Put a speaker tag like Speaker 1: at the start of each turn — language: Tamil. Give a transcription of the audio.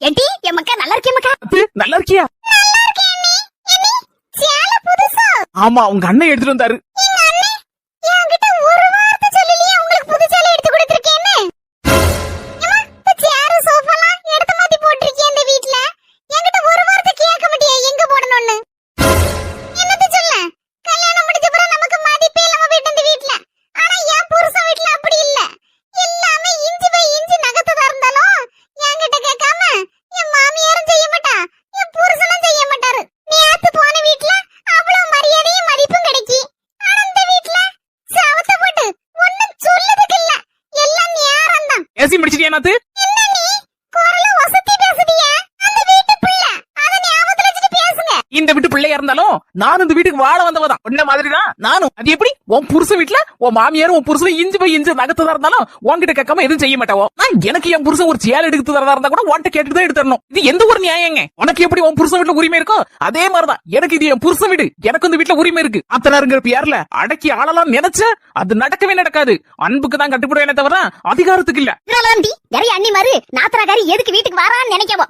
Speaker 1: ஏட்டி என் மக்கா நல்லா இருக்கே மக்கா?
Speaker 2: நல்லா இருக்கியா? ஆமா உங்க அண்ணன் எடுத்துட்டு வந்தாரு. ஏசி முடிச்சிட்டியா நாத்து இந்த வீட்டு பிள்ளையா இருந்தாலும் நானும் இந்த வீட்டுக்கு வாழ வந்தவதான். உன்ன மாதிரி தான் நானும். அது எப்படி? உன் புருஷ வீட்டுல உன் மாமியாரும் உன் புருஷன் இஞ்சி போய் இஞ்சி நகத்ததா இருந்தாலும் உன்கிட்ட கேட்காம எதுவும் செய்ய மாட்டாவோ நான் எனக்கு என் புருஷன் ஒரு சேல் எடுத்து தரதா இருந்தா கூட உன்கிட்ட கேட்டுட்டு தான் எடுத்து இது எந்த ஒரு நியாயங்க? உனக்கு எப்படி உன் புருஷன் வீட்டுல உரிமை இருக்கோ அதே மாதிரிதான். எனக்கு இது என் புருஷன் வீடு. எனக்கு இந்த வீட்டுல உரிமை இருக்கு. அத்தனாருங்கிற பேர்ல அடக்கி ஆளலாம் நினைச்ச அது நடக்கவே நடக்காது. அன்புக்கு தான் கட்டுப்படுவேன் தவிர அதிகாரத்துக்கு இல்ல.
Speaker 1: இதனாலதான் அண்ணி மாரு நாத்தனாக்காரி எதுக்கு வீட்டுக்கு வரான்னு நினைக்கவோ?